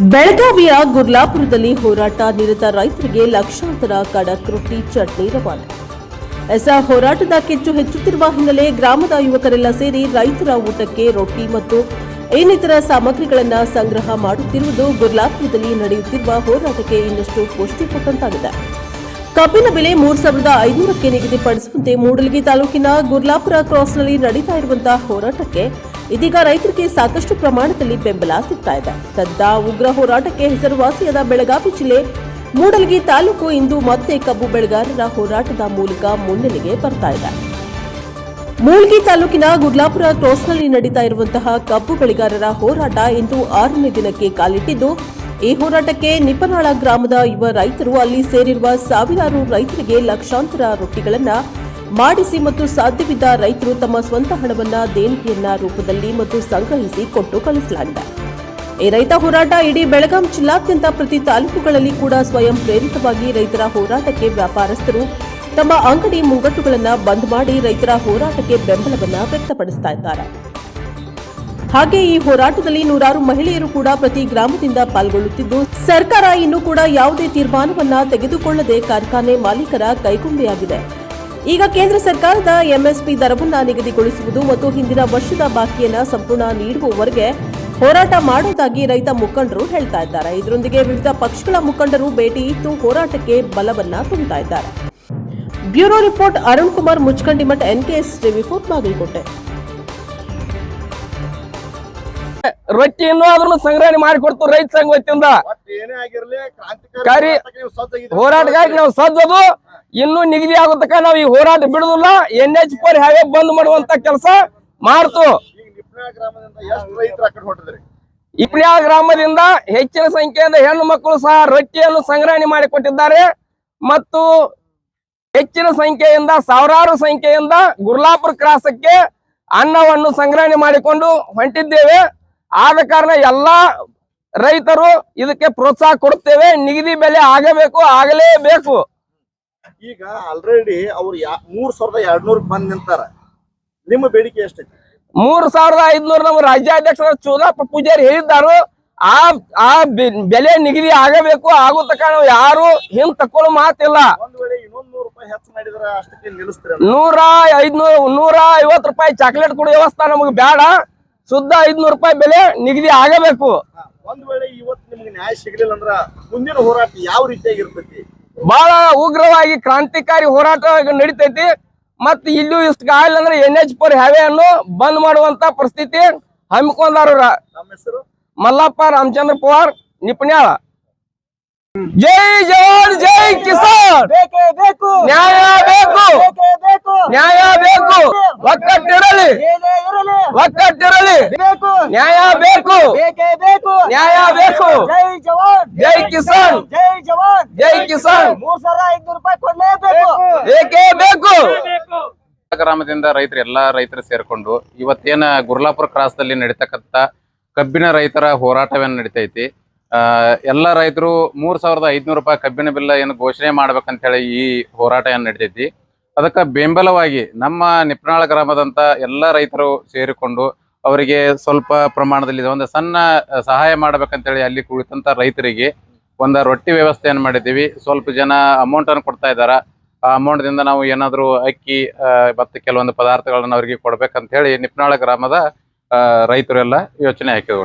ಬೆಳಗಾವಿಯ ಗುರ್ಲಾಪುರದಲ್ಲಿ ಹೋರಾಟ ನಿರತ ರೈತರಿಗೆ ಲಕ್ಷಾಂತರ ಕಡಕ್ ರೊಟ್ಟಿ ಚಟ್ನಿ ರವಾನೆ. ಎಸ ಹೋರಾಟದ ಕೆಚ್ಚು ಹೆಚ್ಚುತ್ತಿರುವ ಹಿನ್ನೆಲೆ ಗ್ರಾಮದ ಯುವಕರೆಲ್ಲ ಸೇರಿ ರೈತರ ಊಟಕ್ಕೆ ರೊಟ್ಟಿ ಮತ್ತು ಇನ್ನಿತರ ಸಾಮಗ್ರಿಗಳನ್ನು ಸಂಗ್ರಹ ಮಾಡುತ್ತಿರುವುದು ಗುರ್ಲಾಪುರದಲ್ಲಿ ನಡೆಯುತ್ತಿರುವ ಹೋರಾಟಕ್ಕೆ ಇನ್ನಷ್ಟು ಪುಷ್ಟಿ ಕೊಟ್ಟಂತಾಗಿದೆ. ಕಬ್ಬಿನ ಬೆಲೆ ಮೂರು ಸಾವಿರದ ಐನೂರಕ್ಕೆ ನಿಗದಿಪಡಿಸುವಂತೆ ಮೂಡಲಗಿ ತಾಲೂಕಿನ ಗುರ್ಲಾಪುರ ಕ್ರಾಸ್ನಲ್ಲಿ ನಡೀತಾ ಇರುವಂತಹ ಹೋರಾಟಕ್ಕೆ ಇದೀಗ ರೈತರಿಗೆ ಸಾಕಷ್ಟು ಪ್ರಮಾಣದಲ್ಲಿ ಬೆಂಬಲ ಸಿಗ್ತಾ ಇದೆ. ಸದ್ದ ಉಗ್ರ ಹೋರಾಟಕ್ಕೆ ಹೆಸರುವಾಸಿಯಾದ ಬೆಳಗಾವಿ ಜಿಲ್ಲೆ ಮೂಡಲಗಿ ತಾಲೂಕು ಇಂದು ಮತ್ತೆ ಕಬ್ಬು ಬೆಳೆಗಾರರ ಹೋರಾಟದ ಮೂಲಕ ಮುನ್ನೆಲೆಗೆ ಬರ್ತಾ ಇದೆ. ಮೂಳಗಿ ತಾಲೂಕಿನ ಗುರ್ಲಾಪುರ ಕ್ರಾಸ್ನಲ್ಲಿ ನಡೀತಾ ಇರುವಂತಹ ಕಬ್ಬು ಬೆಳೆಗಾರರ ಹೋರಾಟ ಇಂದು ಆರನೇ ದಿನಕ್ಕೆ ಕಾಲಿಟ್ಟಿದ್ದು ಈ ಹೋರಾಟಕ್ಕೆ ನಿಪನಾಳ ಗ್ರಾಮದ ಯುವ ರೈತರು ಅಲ್ಲಿ ಸೇರಿರುವ ಸಾವಿರಾರು ರೈತರಿಗೆ ಲಕ್ಷಾಂತರ ರೊಟ್ಟಿಗಳನ್ನ ಮಾಡಿಸಿ ಮತ್ತು ಸಾಧ್ಯವಿದ್ದ ರೈತರು ತಮ್ಮ ಸ್ವಂತ ಹಣವನ್ನ ದೇಣಿಗೆಯನ್ನ ರೂಪದಲ್ಲಿ ಮತ್ತು ಸಂಗ್ರಹಿಸಿ ಕೊಟ್ಟು ಕಳಿಸಲಾಗಿದೆ. ಈ ರೈತ ಹೋರಾಟ ಇಡೀ ಬೆಳಗಾಂ ಜಿಲ್ಲಾದ್ಯಂತ ಪ್ರತಿ ತಾಲೂಕುಗಳಲ್ಲಿ ಕೂಡ ಸ್ವಯಂ ಪ್ರೇರಿತವಾಗಿ ರೈತರ ಹೋರಾಟಕ್ಕೆ ವ್ಯಾಪಾರಸ್ಥರು ತಮ್ಮ ಅಂಗಡಿ ಮುಂಗಟ್ಟುಗಳನ್ನು ಬಂದ್ ಮಾಡಿ ರೈತರ ಹೋರಾಟಕ್ಕೆ ಬೆಂಬಲವನ್ನು ವ್ಯಕ್ತಪಡಿಸ್ತಾ ಇದ್ದಾರೆ. ಹಾಗೆ ಈ ಹೋರಾಟದಲ್ಲಿ ನೂರಾರು ಮಹಿಳೆಯರು ಕೂಡ ಪ್ರತಿ ಗ್ರಾಮದಿಂದ ಪಾಲ್ಗೊಳ್ಳುತ್ತಿದ್ದು, ಸರ್ಕಾರ ಇನ್ನೂ ಕೂಡ ಯಾವುದೇ ತೀರ್ಮಾನವನ್ನ ತೆಗೆದುಕೊಳ್ಳದೆ ಕಾರ್ಖಾನೆ ಮಾಲೀಕರ ಕೈಗೊಂಬೆಯಾಗಿದೆ. ಈಗ ಕೇಂದ್ರ ಸರ್ಕಾರದ ಎಂಎಸ್ಪಿ ದರವನ್ನ ನಿಗದಿಗೊಳಿಸುವುದು ಮತ್ತು ಹಿಂದಿನ ವರ್ಷದ ಬಾಕಿಯನ್ನ ಸಂಪೂರ್ಣ ನೀಡುವವರೆಗೆ ಹೋರಾಟ ಮಾಡುವುದಾಗಿ ರೈತ ಮುಖಂಡರು ಹೇಳ್ತಾ ಇದ್ದಾರೆ. ಇದರೊಂದಿಗೆ ವಿವಿಧ ಪಕ್ಷಗಳ ಮುಖಂಡರು ಭೇಟಿ ಇತ್ತು ಹೋರಾಟಕ್ಕೆ ಬಲವನ್ನ ತುಂಬುತ್ತಾ ಇದ್ದಾರೆ. Bureau report Arun Kumar Muchkandimath NKS TV four Bagalkote. ರೊಟ್ಟಿಯನ್ನು ಅದನ್ನು ಸಂಗ್ರಹಣೆ ಮಾಡಿ ಕೊಡ್ತು ರೈತ ಸಂಘ ವತಿಯಿಂದ. ಕಾರಿ- ನೀವು ಸಜ್ಜದು ಇನ್ನೂ ನಿಗದಿ ಆಗೋ ತನಕ ನಾವು ಈ ಹೋರಾಟ ಬಿಡುದಿಲ್ಲ. ಎನ್ ಎಚ್ ಪರ್ ಹ್ಯಾವೆ ಬಂದ್ ಮಾಡುವಂತ ಕೆಲಸ ಮಾಡ್ತು. ಹೊಂಟಿದ್ರಿ? ಗ್ರಾಮದಿಂದ ಹೆಚ್ಚಿನ ಸಂಖ್ಯೆಯಿಂದ ಹೆಣ್ಣು ಮಕ್ಕಳು ಸಹ ರೊಟ್ಟಿಯನ್ನು ಸಂಗ್ರಹಣೆ ಮಾಡಿಕೊಟ್ಟಿದ್ದಾರೆ ಮತ್ತು ಹೆಚ್ಚಿನ ಸಂಖ್ಯೆಯಿಂದ ಸಾವಿರಾರು ಸಂಖ್ಯೆಯಿಂದ ಗುರ್ಲಾಪುರ ಕ್ರಾಸಕ್ಕೆ ಅನ್ನವನ್ನು ಸಂಗ್ರಹಣೆ ಮಾಡಿಕೊಂಡು ಹೊಂಟಿದ್ದೇವೆ. ಆದ ಕಾರಣ ಎಲ್ಲಾ ರೈತರು ಇದಕ್ಕೆ ಪ್ರೋತ್ಸಾಹ ಕೊಡುತ್ತೇವೆ. ನಿಗದಿ ಬೆಲೆ ಆಗಬೇಕು ಆಗಲೇಬೇಕು. ಈಗ ಆಲ್ರೆಡಿ ಅವ್ರು ಮೂರ್ ಸಾವಿರದ ಎರಡ್ನೂರ್ ಬಂದ್ ನಿಂತಾರ. ನಿಮ್ಮ ಬೇಡಿಕೆ ಎಷ್ಟೈತಿ? ಮೂರ್ ಸಾವಿರದ ಐದ್ನೂರ್ ನಮ್ಮ ರಾಜ್ಯಾಧ್ಯಕ್ಷ ಚೋದಪ್ಪ ಪೂಜಾರಿ ಹೇಳಿದ್ದಾರು. ಆ ಆ ಬೆಲೆ ನಿಗದಿ ಆಗಬೇಕು. ಆಗೋ ಕಾರಣ ಯಾರು ಹಿಂಗ್ ತಕೊಳ್ಳೋ ಮಾತಿಲ್ಲ. ನೂರ ಐದ್ನೂರ ನೂರ ಐವತ್ ರೂಪಾಯಿ ಚಾಕ್ಲೇಟ್ ಕೊಡೋ ವ್ಯವಸ್ಥೆ ನಮಗೆ ಬೇಡ ಶುದ್ಧ ಐದ್ನೂರು ರೂಪಾಯಿ ಬೆಲೆ ನಿಗದಿ ಆಗಬೇಕು. ಒಂದ್ ವೇಳೆ ಇವತ್ತು ನಿಮ್ಗೆ ನ್ಯಾಯ ಸಿಗಲಿಲ್ಲ ಅಂದ್ರ ಮುಂದಿನ ಹೋರಾಟ ಯಾವ ರೀತಿಯಾಗಿರ್ತೈತಿ? ಬಹಳ ಉಗ್ರವಾಗಿ ಕ್ರಾಂತಿಕಾರಿ ಹೋರಾಟ ನಡೀತೈತಿ. ಮತ್ ಇಲ್ಲೂ ಇಷ್ಟು ಆಗಿಲ್ಲ ಅಂದ್ರೆ ಎನ್ ಎಚ್ ಪರ್ ಹ್ಯಾವೆಯನ್ನು ಬಂದ್ ಮಾಡುವಂತ ಪರಿಸ್ಥಿತಿ ಹಮ್ಮಿಕೊಂಡಾರ ನಮ್ಮ ಹೆಸರು? ಮಲ್ಲಪ್ಪ ರಾಮಚಂದ್ರ ಪವಾರ್ ನಿಪುಣ್ಯಾಳ ಜೈ ಜವಾನ್ ಜೈ ಕಿಸಾನ್. ಬೇಕೇ ಬೇಕು. ನ್ಯಾಯ ಬೇಕು. ಬೇಕೇ ಬೇಕು. ನ್ಯಾಯ ಬೇಕು. ಇರಲಿ ಒಕ್ಕಟ್ಟಿರಲಿ ಬೇಕು. ನ್ಯಾಯ ಬೇಕು. ಬೇಕೇ ಬೇಕು. ನ್ಯಾಯ ಬೇಕು. ಜೈ ಜವಾನ್. ಜೈ ಕಿಸಾನ್. ಜೈ ಜವಾನ್. ಜೈ ಕಿಸಾನ್. ಮೂರ್ ಸಾವಿರ ಐದ್ನೂರು ರೂಪಾಯಿ ಕೊಡ್ಲೇಬೇಕು ಬೇಕೇ. ಬೇಕು. ಗ್ರಾಮದಿಂದ ರೈತರು ಎಲ್ಲಾ ರೈತರು ಸೇರ್ಕೊಂಡು ಇವತ್ತೇನ ಗುರ್ಲಾಪುರ ಕ್ರಾಸ್ ದಲ್ಲಿ ನಡೀತಕ್ಕಂತ ಕಬ್ಬಿನ ರೈತರ ಹೋರಾಟವೇನು ನಡೀತೈತಿ. ಆ ಎಲ್ಲ ರೈತರು ಮೂರ್ ಸಾವಿರದ ಐದ್ನೂರು ರೂಪಾಯಿ ಕಬ್ಬಿನ ಬಿಲ್ಲ ಏನು ಘೋಷಣೆ ಮಾಡ್ಬೇಕಂತ ಹೇಳಿ ಈ ಹೋರಾಟ ಏನ್ ನಡೀತೈತಿ. ಅದಕ್ಕೆ ಬೆಂಬಲವಾಗಿ ನಮ್ಮ ನಿಪ್ನಾಳ ಗ್ರಾಮದಂತ ಎಲ್ಲ ರೈತರು ಸೇರಿಕೊಂಡು ಅವರಿಗೆ ಸ್ವಲ್ಪ ಪ್ರಮಾಣದಲ್ಲಿ ಒಂದು ಸಣ್ಣ ಸಹಾಯ ಮಾಡ್ಬೇಕಂತೇಳಿ ಅಲ್ಲಿ ಕುಳಿತಂತ ರೈತರಿಗೆ ಒಂದು ರೊಟ್ಟಿ ವ್ಯವಸ್ಥೆಯನ್ನು ಮಾಡಿದ್ದೀವಿ. ಸ್ವಲ್ಪ ಜನ ಅಮೌಂಟ್ ಅನ್ನು ಕೊಡ್ತಾ ಇದ್ದಾರ. ಆ ಅಮೌಂಟ್ ದಿಂದ ನಾವು ಏನಾದ್ರು ಅಕ್ಕಿ ಮತ್ತು ಕೆಲವೊಂದು ಪದಾರ್ಥಗಳನ್ನ ಅವರಿಗೆ ಕೊಡ್ಬೇಕಂತ ಹೇಳಿ ನಿಪ್ನಾಳ ಗ್ರಾಮದ ರೈತರೆಲ್ಲ ಯೋಚನೆ ಹಾಕಿದ್ರು.